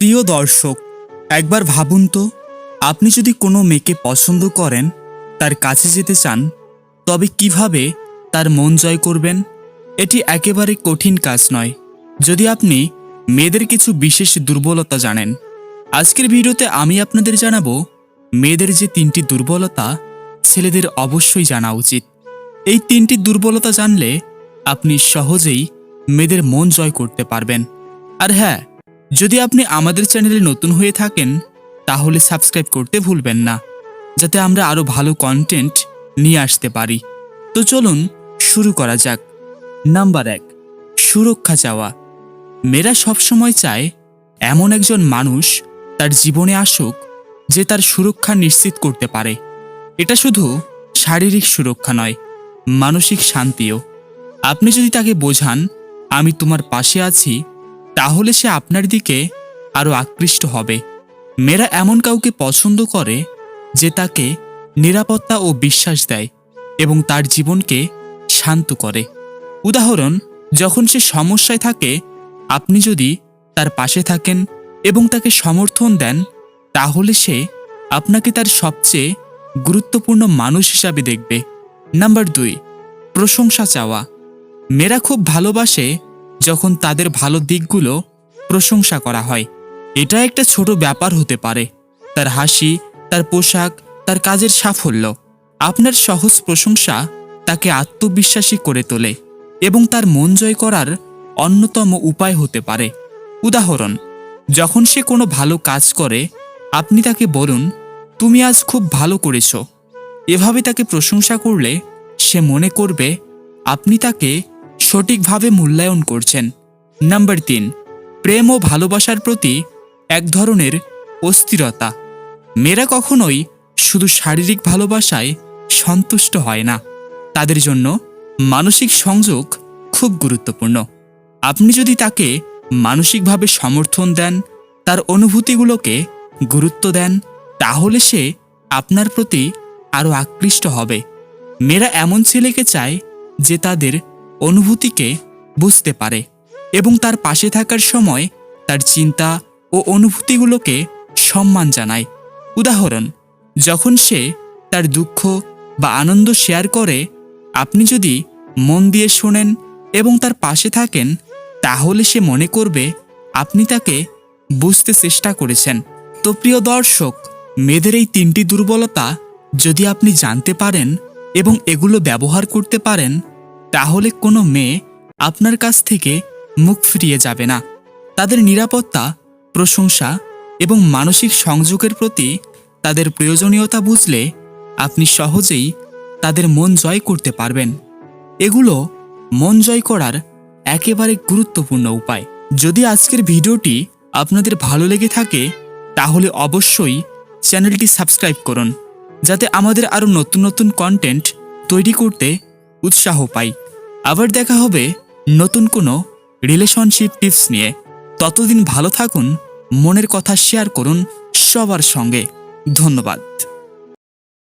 প্রিয় দর্শক, একবার ভাবুন তো, আপনি যদি কোনো মেয়েকে পছন্দ করেন, তার কাছে যেতে চান, তবে কীভাবে তার মন জয় করবেন? এটি একেবারে কঠিন কাজ নয়। যদি আপনি মেয়েদের কিছু বিশেষ দুর্বলতা জানেন, আজকের ভিডিওতে আমি আপনাদের জানাব, মেয়েদের যে তিনটি দুর্বলতা, ছেলেদের অবশ্যই জানা উচিত। এই তিনটি দুর্বলতা জানলে আপনি সহজেই মেয়েদের মন জয় করতে পারবেন। আর হ্যাঁ যদি আপনি আমাদের চ্যানেলে নতুন হয়ে থাকেন, তাহলে সাবস্ক্রাইব করতে ভুলবেন না, যাতে আমরা আরও ভালো কন্টেন্ট নিয়ে আসতে পারি। তো চলুন শুরু করা যাক। নাম্বার এক, সুরক্ষা চাওয়া। মেয়েরা সবসময় চায় এমন একজন মানুষ তার জীবনে আসুক যে তার সুরক্ষা নিশ্চিত করতে পারে। এটা শুধু শারীরিক সুরক্ষা নয়, মানসিক শান্তিও। আপনি যদি তাকে বোঝান, আমি তোমার পাশে আছি তাহলে সে আপনার দিকে আরও আকৃষ্ট হবে। মেয়েরা এমন কাউকে পছন্দ করে যে তাকে নিরাপত্তা ও বিশ্বাস দেয় এবং তার জীবনকে শান্ত করে। উদাহরণ, যখন সে সমস্যায় থাকে, আপনি যদি তার পাশে থাকেন এবং তাকে সমর্থন দেন, তাহলে সে আপনাকে তার সবচেয়ে গুরুত্বপূর্ণ মানুষ হিসাবে দেখবে। নাম্বার দুই, প্রশংসা চাওয়া। মেয়েরা খুব ভালোবাসে যখন তাদের ভালো দিকগুলো প্রশংসা করা হয়। এটা একটা ছোট ব্যাপার হতে পারে। তার হাসি, তার পোশাক, তার কাজের সাফল্য, আপনার সহজ প্রশংসা তাকে আত্মবিশ্বাসী করে তোলে এবং তার মন জয় করার অন্যতম উপায় হতে পারে। উদাহরণ, যখন সে কোনো ভালো কাজ করে, আপনি তাকে বলুন, তুমি আজ খুব ভালো করেছ। এভাবে তাকে প্রশংসা করলে সে মনে করবে, আপনি তাকে সঠিকভাবে মূল্যায়ন করছেন। নাম্বার তিন, প্রেম ও ভালোবাসার প্রতি এক ধরনের অস্থিরতা। মেয়েরা কখনোই শুধু শারীরিক ভালোবাসায় সন্তুষ্ট হয় না। তাদের জন্য মানসিক সংযোগ খুব গুরুত্বপূর্ণ। আপনি যদি তাকে মানসিকভাবে সমর্থন দেন, তার অনুভূতিগুলোকে গুরুত্ব দেন, তাহলে সে আপনার প্রতি আরও আকৃষ্ট হবে। মেয়েরা এমন ছেলেকে চায় যে তাদের অনুভূতিকে বুঝতে পারে এবং তার পাশে থাকার সময় তার চিন্তা ও অনুভূতিগুলোকে সম্মান জানায়। উদাহরণ, যখন সে তার দুঃখ বা আনন্দ শেয়ার করে, আপনি যদি মন দিয়ে শোনেন এবং তার পাশে থাকেন, তাহলে সে মনে করবে, আপনি তাকে বুঝতে চেষ্টা করেছেন। তো প্রিয় দর্শক, মেয়েদের এই তিনটি দুর্বলতা যদি আপনি জানতে পারেন এবং এগুলো ব্যবহার করতে পারেন তাহলে কোনো মেয়ে আপনার কাছ থেকে মুখ ফিরিয়ে যাবে না। তাদের নিরাপত্তা, প্রশংসা এবং মানসিক সংযোগের প্রতি তাদের প্রয়োজনীয়তা বুঝলে আপনি সহজেই তাদের মন জয় করতে পারবেন। এগুলো মন জয় করার একেবারে গুরুত্বপূর্ণ উপায়। যদি আজকের ভিডিওটি আপনাদের ভালো লেগে থাকে, তাহলে অবশ্যই চ্যানেলটি সাবস্ক্রাইব করুন, যাতে আমাদের আরও নতুন নতুন কন্টেন্ট তৈরি করতে উৎসাহ পাই। আবার দেখা হবে নতুন কোনো রিলেশনশিপ টিপস নিয়ে। ততদিন ভালো থাকুন, মনের কথা শেয়ার করুন সবার সঙ্গে। ধন্যবাদ।